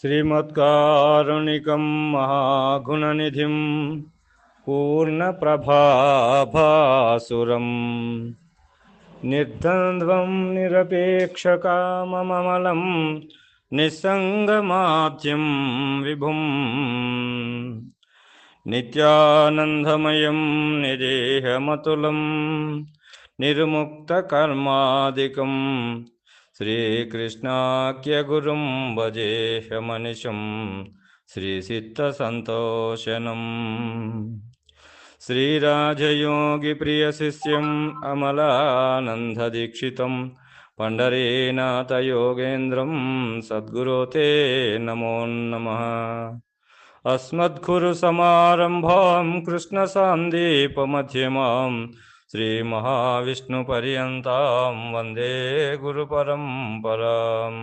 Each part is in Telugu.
श्रीमत्कारुणिकं महागुणनिधिं पूर्णप्रभाभासुरम् निर्द्वन्द्वं निरपेक्षकामममलं निस्सङ्गमाद्यं विभुम् नित्यानन्दमयं निदेहमतुलं निर्मुक्तकर्मादिकं श्रीकृष्णाख्यगुरुं भजेहमनिशं श्रीसिद्धसन्तोषनम् श्रीराजयोगिप्रियशिष्यम् अमलानन्ददीक्षितं पण्डरीनाथयोगेन्द्रं सद्गुरो ते नमो नमः अस्मद्गुरुसमारम्भां कृष्णसान्दीपमध्यमां శ్రీమహావిష్ణుపర్యంతం వందే గురుపరంపరాం.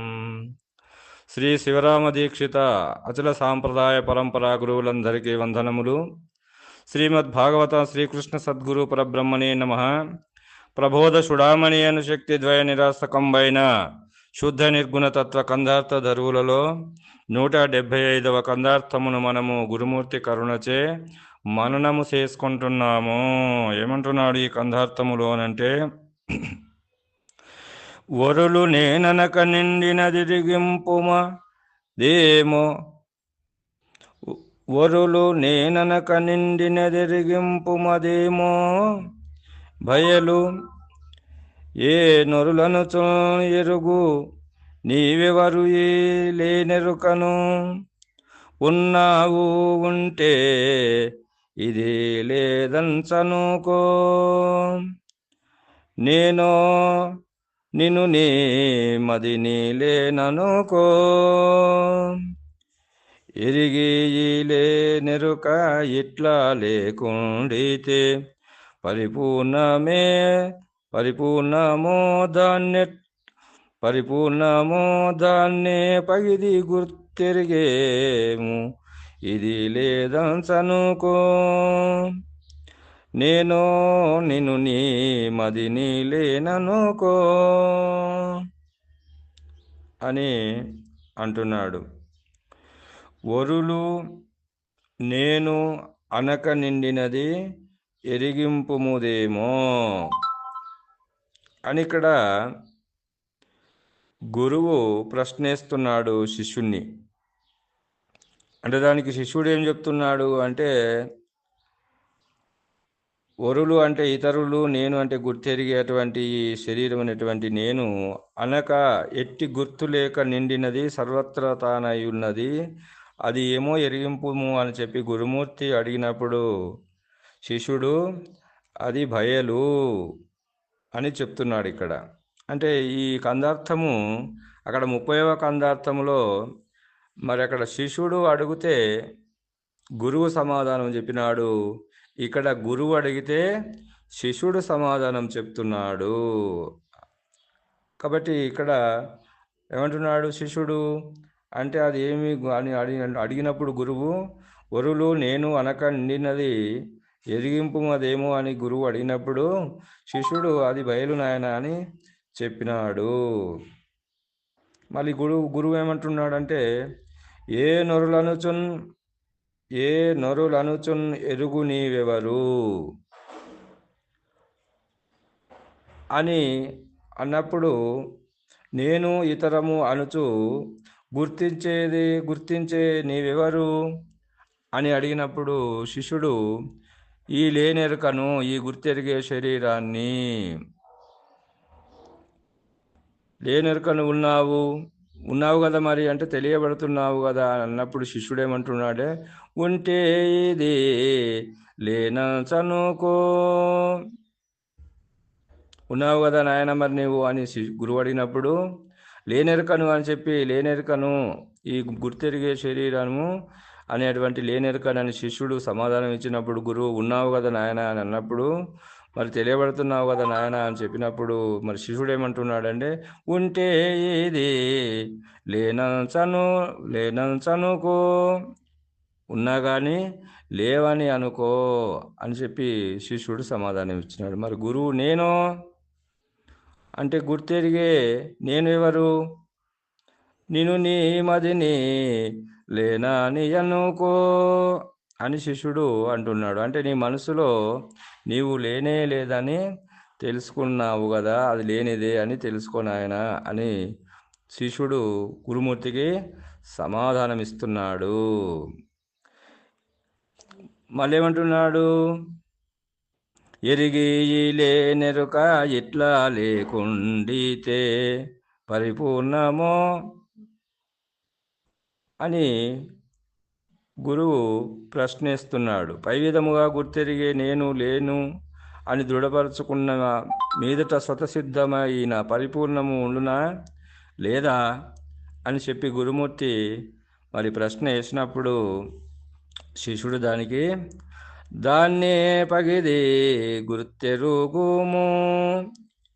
శ్రీ శివరామ దీక్షిత అచల సాంప్రదాయ పరంపరా గురువులందరికీ వందనములు. శ్రీమద్ భాగవత శ్రీకృష్ణ సద్గురు పరబ్రహ్మణే నమ. ప్రబోధ సుడామణి అను శక్తి ద్వయ నిరాసకంబైన శుద్ధ నిర్గుణ తత్వ కందార్థ ధరువులలో నూట డెబ్భై ఐదవ కందార్థమును మనము గురుమూర్తి కరుణచే మననము చేసుకుంటున్నాము. ఏమంటున్నాడు ఈ కంధార్థములోనంటే వరులు నేననక నిండినది దిగింపుమ దేమో? వరులు నేననక నిండినది దిగింపుమదేమో భయలు ఏ నొరులను ఎరుగు? నీవెవరు ఏ లేనెరుకను? ఉన్నావు ఉంటే ఇది లేదంచనుకో. నేను నిన్ను నీ మది నీలేననుకో. ఎరిగి నెరుక ఇట్లా లేకుండితే పరిపూర్ణమే పరిపూర్ణమో దాన్ని పరిపూర్ణమో దాన్నే పగిది గుర్తెరిగేము. ఇది లేదంచనుకో. నేను నిన్ను నీ మదిని లేననుకో అని అంటున్నాడు. వరులు నేను అనక నిండినది ఎరిగింపుముదేమో అని ఇక్కడ గురువు ప్రశ్నిస్తున్నాడు శిష్యుణ్ణి. అంటే దానికి శిష్యుడు ఏం చెప్తున్నాడు అంటే వరులు అంటే ఇతరులు నేను అంటే గుర్తెరిగేటువంటి ఈ శరీరం అనేటువంటి నేను అనక ఎట్టి గుర్తు లేక నిండినది సర్వత్ర తానై ఉన్నది. అది ఏమో ఎరిగింపుము అని చెప్పి గురుమూర్తి అడిగినప్పుడు శిష్యుడు అది భయలు అని చెప్తున్నాడు ఇక్కడ. అంటే ఈ కందార్థము అక్కడ ముప్పైవ కందార్థములో మరి అక్కడ శిష్యుడు అడిగితే గురువు సమాధానం చెప్పినాడు. ఇక్కడ గురువు అడిగితే శిష్యుడు సమాధానం చెప్తున్నాడు. కాబట్టి ఇక్కడ ఏమంటున్నాడు శిష్యుడు? అంటే అది ఏమి అని అడిగి అడిగినప్పుడు గురువు వరులు నేను అనక నిండినది ఎదిగింపు అదేమో అని గురువు అడిగినప్పుడు శిష్యుడు అది బయలు నాయన అని చెప్పినాడు. మళ్ళీ గురువు గురువు ఏమంటున్నాడంటే ఏ నొరులనుచున్ ఏ నొరులనుచున్ ఎరుగు నీవెవరు? అని అన్నప్పుడు నేను ఇతరము అనుచు గుర్తించేది గుర్తించే నీవెవరు? అని అడిగినప్పుడు శిష్యుడు ఈ లేనెరుకను ఈ గుర్తెరిగే శరీరాన్ని. లేనెరుకను ఉన్నావు? ఉన్నావు కదా మరి అంటే తెలియబడుతున్నావు కదా అన్నప్పుడు శిష్యుడు ఏమంటున్నాడే ఉంటే ఇది లేన చనుకో ఉన్నావు కదా నాయన మరి నీవు? అని గురువు అడిగినప్పుడు లేనెరుకను అని చెప్పి లేనెరుకను ఈ గుర్తెరిగే శరీరము అనేటువంటి అని శిష్యుడు సమాధానం ఇచ్చినప్పుడు గురువు ఉన్నావు కదా నాయన అని అన్నప్పుడు మరి తెలియబడుతున్నావు కదా నాయన అని చెప్పినప్పుడు మరి శిష్యుడు ఏమంటున్నాడంటే ఉంటే ఇది లేనంచను లేనంచనుకో ఉన్నా కానీ లేవని అనుకో అని చెప్పి శిష్యుడు సమాధానం ఇచ్చినాడు. మరి గురువు నేను? అంటే గుర్తెరిగే నేను ఎవరు? నేను నీ మదిని లేనాని అనుకో. అని శిష్యుడు అంటున్నాడు. అంటే నీ మనసులో నీవు లేనే లేదని తెలుసుకున్నావు కదా అది లేనిదే అని తెలుసుకోను ఆయన అని శిష్యుడు గురుమూర్తికి సమాధానం ఇస్తున్నాడు మళ్ళీ ఏమంటున్నాడు ఎరిగి లేనెరుక ఇట్లా లేకుండితే పరిపూర్ణమో అని గురువు ప్రశ్నిస్తున్నాడు. పై విధముగా గుర్తెరిగే నేను లేను అని దృఢపరచుకున్న మీదట స్వతసిద్ధమైన పరిపూర్ణము ఉండునా? లేదా అని చెప్పి గురుమూర్తి మరి ప్రశ్న వేసినప్పుడు శిష్యుడు దానికి దాన్నే పగిది గుర్తెరుగుము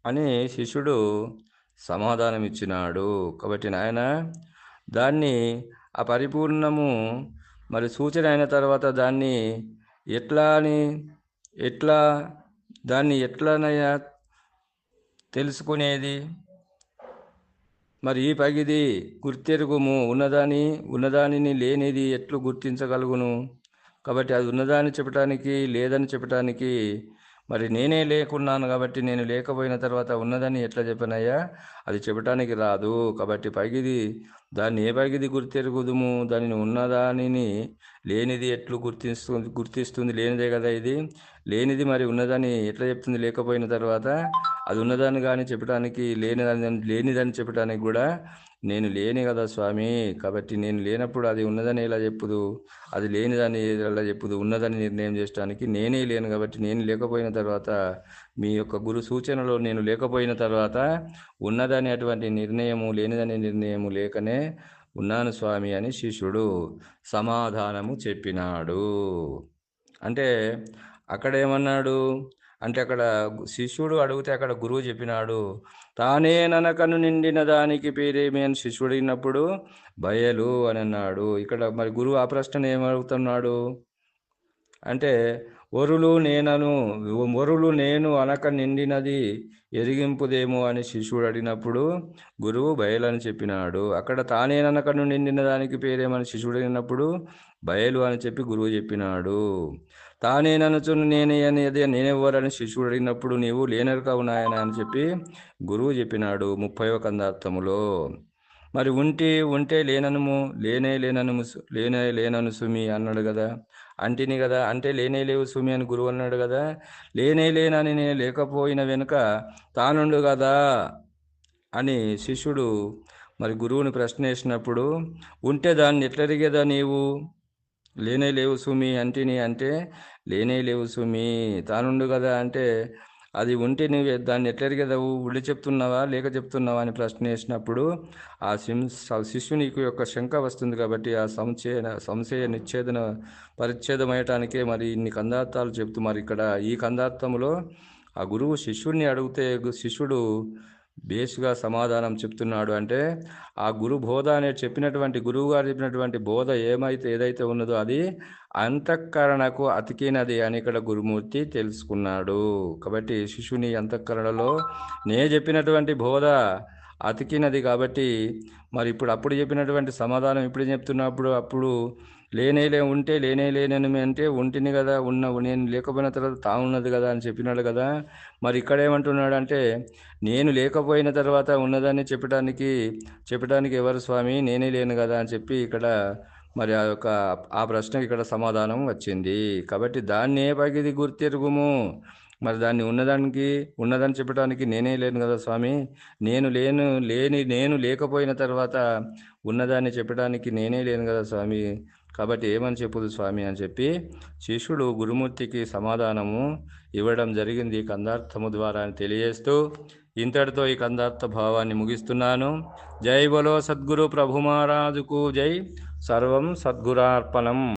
అని శిష్యుడు సమాధానం ఇచ్చినాడు కాబట్టి నాయన దాన్ని ఆ పరిపూర్ణము మరి సూచన అయిన తర్వాత దాన్ని ఎట్లా అని ఎట్లా దాన్ని ఎట్లనయ్యా తెలుసుకునేది? మరి ఈ పగిది గుర్తెరుగుము. ఉన్నదాని ఉన్నదానిని లేనిది ఎట్లు గుర్తించగలుగును? కాబట్టి అది ఉన్నదాన్ని చెప్పటానికి లేదని చెప్పటానికి మరి నేనే లేకున్నాను కాబట్టి నేను లేకపోయిన తర్వాత ఉన్నదని ఎట్లా చెప్పనయ్యా? అది చెప్పటానికి రాదు. కాబట్టి పగిది దాన్ని ఏ పగిది గుర్తెరుగుదుము? దానిని ఉన్నదానిని లేనిది ఎట్లు గుర్తిస్తుంది గుర్తిస్తుంది? లేనిదే కదా ఇది. లేనిది మరి ఉన్నదని ఎట్లా చెప్తుంది? లేకపోయిన తర్వాత అది ఉన్నదాన్ని కానీ చెప్పడానికి లేనిదని లేనిదని చెప్పడానికి కూడా నేను లేని కదా స్వామి. కాబట్టి నేను లేనప్పుడు అది ఉన్నదని ఎలా చెప్పుదు? అది లేనిదని ఎలా చెప్పుదు? ఉన్నదని నిర్ణయం చేయడానికి నేనే లేను కాబట్టి నేను లేకపోయిన తర్వాత మీ యొక్క గురు సూచనలో నేను లేకపోయిన తర్వాత ఉన్నదని అటువంటి నిర్ణయము లేనిదనే నిర్ణయము లేకనే ఉన్నాను స్వామి అని శిష్యుడు సమాధానము చెప్పినాడు. అంటే అక్కడేమన్నాడు? అంటే అక్కడ శిష్యుడు అడిగితే అక్కడ గురువు చెప్పినాడు తానే ననకను నిండిన దానికి పేరేమి అని శిష్యుడు అడిగినప్పుడు బయలు అని అన్నాడు. ఇక్కడ మరి గురువు ఆ ప్రశ్న ఏమడుగుతున్నాడు? అంటే వరులు నేనను వరులు నేను అనక నిండినది ఎరిగింపుదేమో అని శిష్యుడు అడిగినప్పుడు గురువు బయలని చెప్పినాడు. అక్కడ తానేననకను నిండిన దానికి పేరేమని శిష్యుడు అడిగినప్పుడు బయలు అని చెప్పి గురువు చెప్పినాడు. తానేననుచును నేనే అనేది నేనెవ్వరని శిష్యుడు అడిగినప్పుడు నీవు లేనరుక ఉన్నాయని అని చెప్పి గురువు చెప్పినాడు ముప్పై కందార్థములో. మరి ఉంటే ఉంటే లేననుము లేనే లేనను లేనే లేనను సుమి అన్నాడు కదా. అంటిని కదా అంటే లేనే లేవు సుమి అని గురువు అన్నాడు కదా. లేనే లేనని నేను లేకపోయిన వెనుక తానుండు కదా అని శిష్యుడు మరి గురువుని ప్రశ్న వేసినప్పుడు ఉంటే దాన్ని ఎట్లరిగేదా నీవు? లేనే లేవు సుమి అంటిని అంటే లేనే లేవు సుమి తానుండు కదా అంటే అది ఉంటే నువ్వు దాన్ని ఎట్లరిగేదావు ఉళ్ళి చెప్తున్నావా లేక చెప్తున్నావా అని ప్రశ్న వేసినప్పుడు ఆ శిం శిష్యునికి యొక్క శంక వస్తుంది కాబట్టి ఆ సంశయ సంశయ నిచ్ఛేదన పరిచ్ఛేదమయటానికే మరి ఇన్ని కందార్థాలు చెప్తూ మరి ఇక్కడ ఈ కందార్థంలో ఆ గురువు శిష్యుడిని అడిగితే శిష్యుడు బేస్గా సమాధానం చెప్తున్నాడు అంటే ఆ గురు బోధ అనే చెప్పినటువంటి గురువు గారు చెప్పినటువంటి బోధ ఏమైతే ఏదైతే ఉన్నదో అది అంతఃకరణకు అతికినది అని ఇక్కడ గురుమూర్తి తెలుసుకున్నాడు. కాబట్టి శిశుని అంతఃకరణలో నే చెప్పినటువంటి బోధ అతికినది కాబట్టి మరి ఇప్పుడు అప్పుడు చెప్పినటువంటి సమాధానం ఇప్పుడు చెప్తున్నప్పుడు అప్పుడు లేనేలే ఉంటే లేనే లేనని అంటే ఉంటిని కదా ఉన్న నేను లేకపోయిన తర్వాత తా ఉన్నది కదా అని చెప్పినాడు కదా. మరి ఇక్కడ ఏమంటున్నాడు అంటే నేను లేకపోయిన తర్వాత ఉన్నదాన్ని చెప్పడానికి చెప్పడానికి ఎవరు స్వామి? నేనే లేను కదా అని చెప్పి ఇక్కడ మరి ఆ యొక్క ఆ ప్రశ్నకి ఇక్కడ సమాధానం వచ్చింది. కాబట్టి దాన్ని ఏ పగిది గుర్తెరుగుము. మరి దాన్ని ఉన్నదానికి ఉన్నదని చెప్పడానికి నేనే లేను కదా స్వామి? నేను లేను లేని నేను లేకపోయిన తర్వాత ఉన్నదాన్ని చెప్పడానికి నేనే లేను కదా స్వామి? కాబట్టి ఏమని చెప్పుదు స్వామి అని చెప్పి శిష్యుడు గురుమూర్తికి సమాధానము ఇవ్వడం జరిగింది కందార్థము ద్వారా తెలియజేస్తూ ఇంతటితో ఈ కందార్థ భావాన్ని ముగిస్తున్నాను. జై బలో సద్గురు ప్రభు మహారాజుకు జై. సర్వం సద్గురార్పణం.